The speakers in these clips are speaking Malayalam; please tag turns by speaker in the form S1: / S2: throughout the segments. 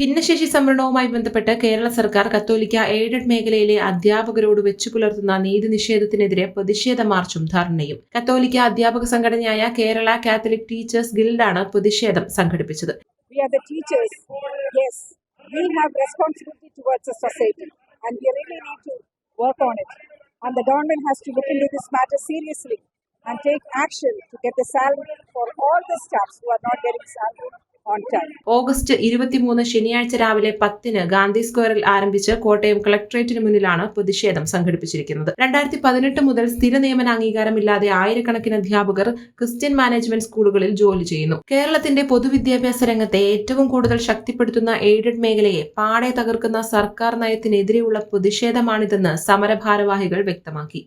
S1: ഭിന്നശേഷി സംവരണവുമായി ബന്ധപ്പെട്ട് കേരള സർക്കാർ കത്തോലിക്ക എയ്ഡഡ് മേഖലയിലെ അധ്യാപകരോട് വെച്ചു പുലർത്തുന്ന നീതി നിഷേധത്തിനെതിരെ പ്രതിഷേധ മാർച്ചും ധർണയും. കത്തോലിക്ക അധ്യാപക സംഘടനയായ കേരള കാത്തലിക് ടീച്ചേഴ്സ് ഗിൽഡാണ് പ്രതിഷേധം സംഘടിപ്പിച്ചത്.
S2: And take action to get the salary for all the staffs who are not getting salary. On time
S1: August ഇരുപത്തിമൂന്ന് ശനിയാഴ്ച രാവിലെ പത്തിന് ഗാന്ധി സ്ക്വയറിൽ ആരംഭിച്ച് കോട്ടയം കളക്ടറേറ്റിന് മുന്നിലാണ് പ്രതിഷേധം സംഘടിപ്പിച്ചിരിക്കുന്നത്. രണ്ടായിരത്തി പതിനെട്ട് മുതൽ സ്ഥിര നിയമന അംഗീകാരമില്ലാതെ ആയിരക്കണക്കിന് അധ്യാപകർ ക്രിസ്ത്യൻ മാനേജ്മെന്റ് സ്കൂളുകളിൽ ജോലി ചെയ്യുന്നു. കേരളത്തിന്റെ പൊതുവിദ്യാഭ്യാസ രംഗത്തെ ഏറ്റവും കൂടുതൽ ശക്തിപ്പെടുത്തുന്ന എയ്ഡഡ് മേഖലയെ പാടെ തകർക്കുന്ന സർക്കാർ നയത്തിനെതിരെയുള്ള പ്രതിഷേധമാണിതെന്ന് സമരഭാരവാഹികൾ വ്യക്തമാക്കി.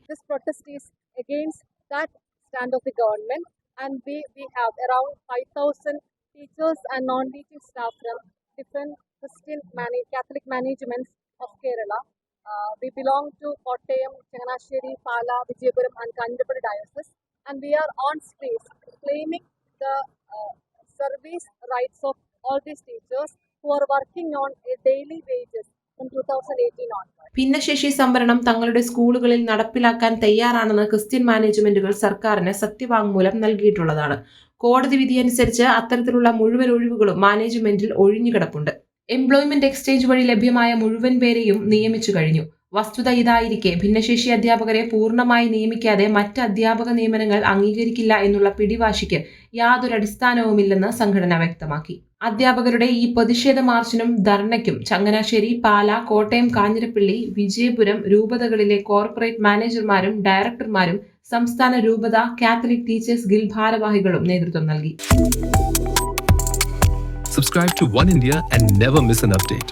S3: Stand of the government and we, we have around 5000 teachers and non-teaching staff from different Christian manage, Catholic managements of Kerala. Uh, we belong to Kottayam, Changanasheri, Pala, Vijayapuram and Kanjapur diocese and we are on space claiming the uh, service rights of all these teachers who are working on a daily wages from 2018 onwards.
S1: ഭിന്നശേഷി സംവരണം തങ്ങളുടെ സ്കൂളുകളിൽ നടപ്പിലാക്കാൻ തയ്യാറാണെന്ന് ക്രിസ്ത്യൻ മാനേജ്മെന്റുകൾ സർക്കാരിന് സത്യവാങ്മൂലം നൽകിയിട്ടുള്ളതാണ് കോടതി വിധിയനുസരിച്ച് അത്തരത്തിലുള്ള മുഴുവൻ ഒഴിവുകളും മാനേജ്മെന്റിൽ ഒഴിഞ്ഞുകിടപ്പുണ്ട്. എംപ്ലോയ്മെന്റ് എക്സ്ചേഞ്ച് വഴി ലഭ്യമായ മുഴുവൻ പേരെയും നിയമിച്ചു കഴിഞ്ഞു. വസ്തുത ഇതായിരിക്കെ ഭിന്നശേഷി അധ്യാപകരെ പൂർണമായി നിയമിക്കാതെ മറ്റ് അധ്യാപക നിയമനങ്ങൾ അംഗീകരിക്കില്ല എന്നുള്ള പിടിവാശിക്ക് യാതൊരു അടിസ്ഥാനവുമില്ലെന്ന് സംഘടന വ്യക്തമാക്കി. അധ്യാപകരുടെ ഈ പ്രതിഷേധ മാർച്ചിനും ധർണയ്ക്കും ചങ്ങനാശ്ശേരി പാല കോട്ടയം കാഞ്ഞിരപ്പള്ളി വിജയപുരം രൂപതകളിലെ കോർപ്പറേറ്റ് മാനേജർമാരും ഡയറക്ടർമാരും സംസ്ഥാന രൂപത കാത്തലിക് ടീച്ചേഴ്സ് ഗിൽ ഭാരവാഹികളും നേതൃത്വം നൽകി
S4: Subscribe to One India and never miss an update.